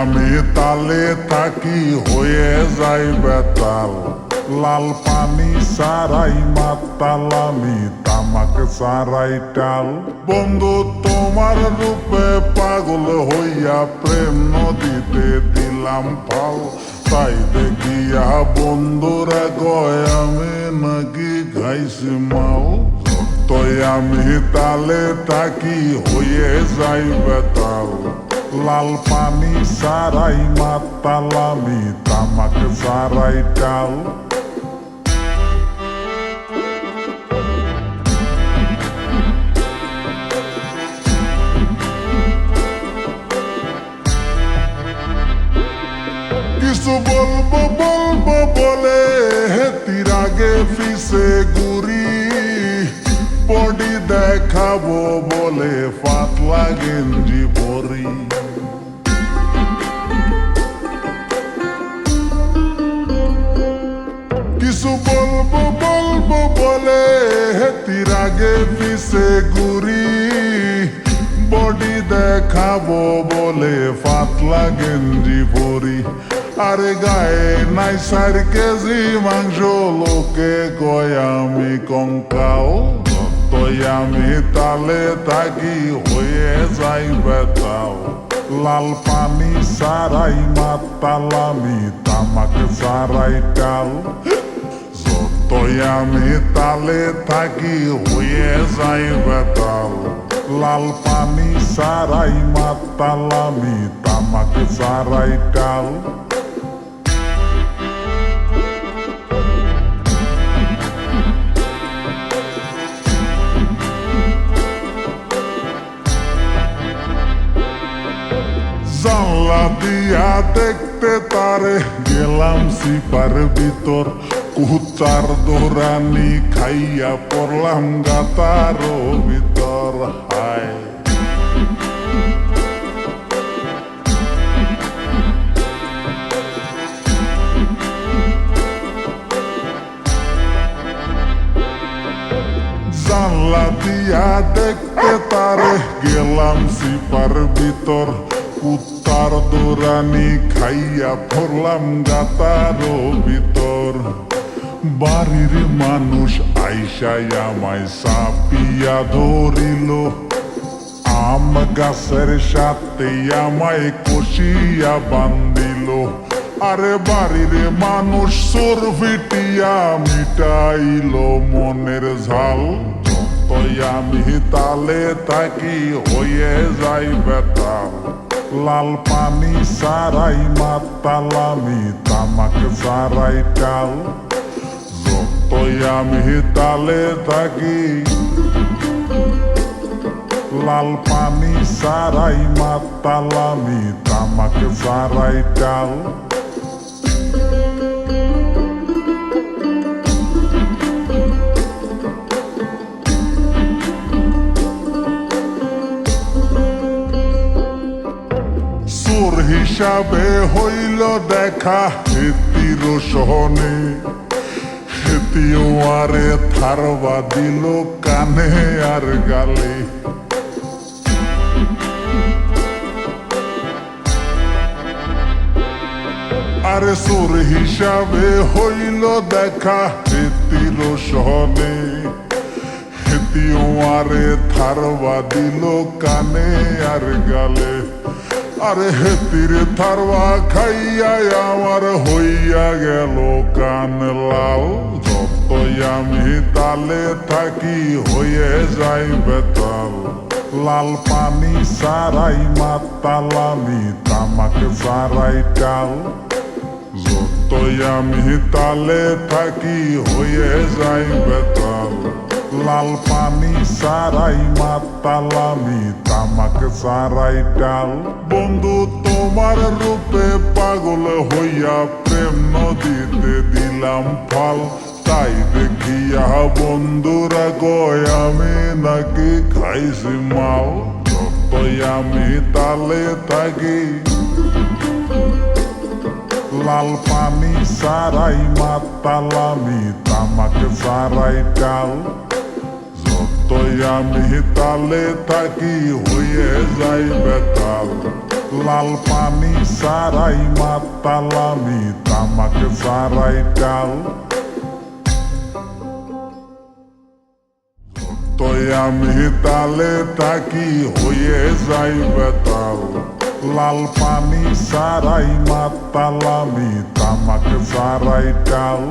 আমি তালে থাকি হয়ে যাই বেতাল। লাল পানি সারাই মাতাল, আমি তামাক সারাই টাল বন্ধু, তোমার রূপে পাগল হইয়া প্রেম নদীতে দিলাম ফাল তাই দেখিয়া বন্ধুরা গয়, আমি নাকি গাইছি মাও যতই আমি তালে থাকি হয়ে যাই বেতাল লাল পানি সারাই মাতালামি তামাক সারাই টাল বলব বলব বলে হেতির আগে ফিসে গুরি বডি দেখাবো বলে পাতলা গেঞ্জি পরি। কিছু বলব বলব, বলে হেতির আগে পিছে ঘুরি বডি দেখাবো বলে পাতলা গেঞ্জি পরি। আরে গায়ে নাই চার কেজি মাংস, লোকে কয়, আমি কঙ্কাও যতই আমি তালে থাকি, হয়ে যাই বেতাও লাল পানি সারাই মাতালামি তামাক সারাই টাল। যতই আমি তালে থাকি, হয়ে যাই বেতাল লাল পানি সারাই মাতালামি তামাক সারাই টাল। জানলা দিয়া দেখতে তারে। গেলাম সিপার ভিতর কুচার দোরানি খাইয়া পড়লাম গাতার ভিতর। হায়। জানলা দিয়া দেখতে তারে। গেলাম সিপার ভিতর কুত্তার দোরানি খাইয়া পড়লাম গাতার ভিতর। বাড়ির মানুষ আইসাই আমায় সাপিয়া ধরিল। আম গাছের সাথে আমায় কষিয়া বান্দিল আরে বাড়ির মানুষ সোর ফিটিয়া মিটাইল। মনের ঝাল যতই আমি তালে থাকি, হয়ে যাই বেতাল লাল পানি সারাই মাতালামি তামাক সারাই টাল যতই আমি তালে থাকি, লাল পানি সারাই মাতালামি তামাক সারাই টাল হিসাবে হইল দেখা হেতির সহনে। হেতিও আরে থারবা দিল কানে আর গালে। আরে সুর হিসাবে হইল দেখা হেতির সহনে। হেতিও আরে থারবা দিল কানে আর গালে। আরে হেতির থারবা খাইয়া আমার হইয়া গেল কান লাল। যতই আমি তালে থাকি, হয়ে যাই বেতাল। লাল পানি সারাই মাতালামি তামাক সারাই টাল যতই আমি তালে থাকি, হয়ে যাই বেতাল। লাল পানি সারাই মাতালামি তামাক সারাই টাল বন্ধু, তোমার রূপে পাগল হইয়া প্রেম নদীতে দিলাম ফল। তাই দেখিয়া বন্ধুরা কয় আমি নাকি খাইছি মাল। যতই আমি তালে থাকি। লাল পানি সারাই মাতালামি তামাক সারাই টাল যতই আমি তালে থাকি, হয়ে যাই বেতাল। লাল পানি সারাই মাতালামি তামাক সারাই টাল যতই আমি তালে থাকি, হয়ে যাই বেতাল। লাল পানি সারাই মাতালামি তামাক সারাই টাল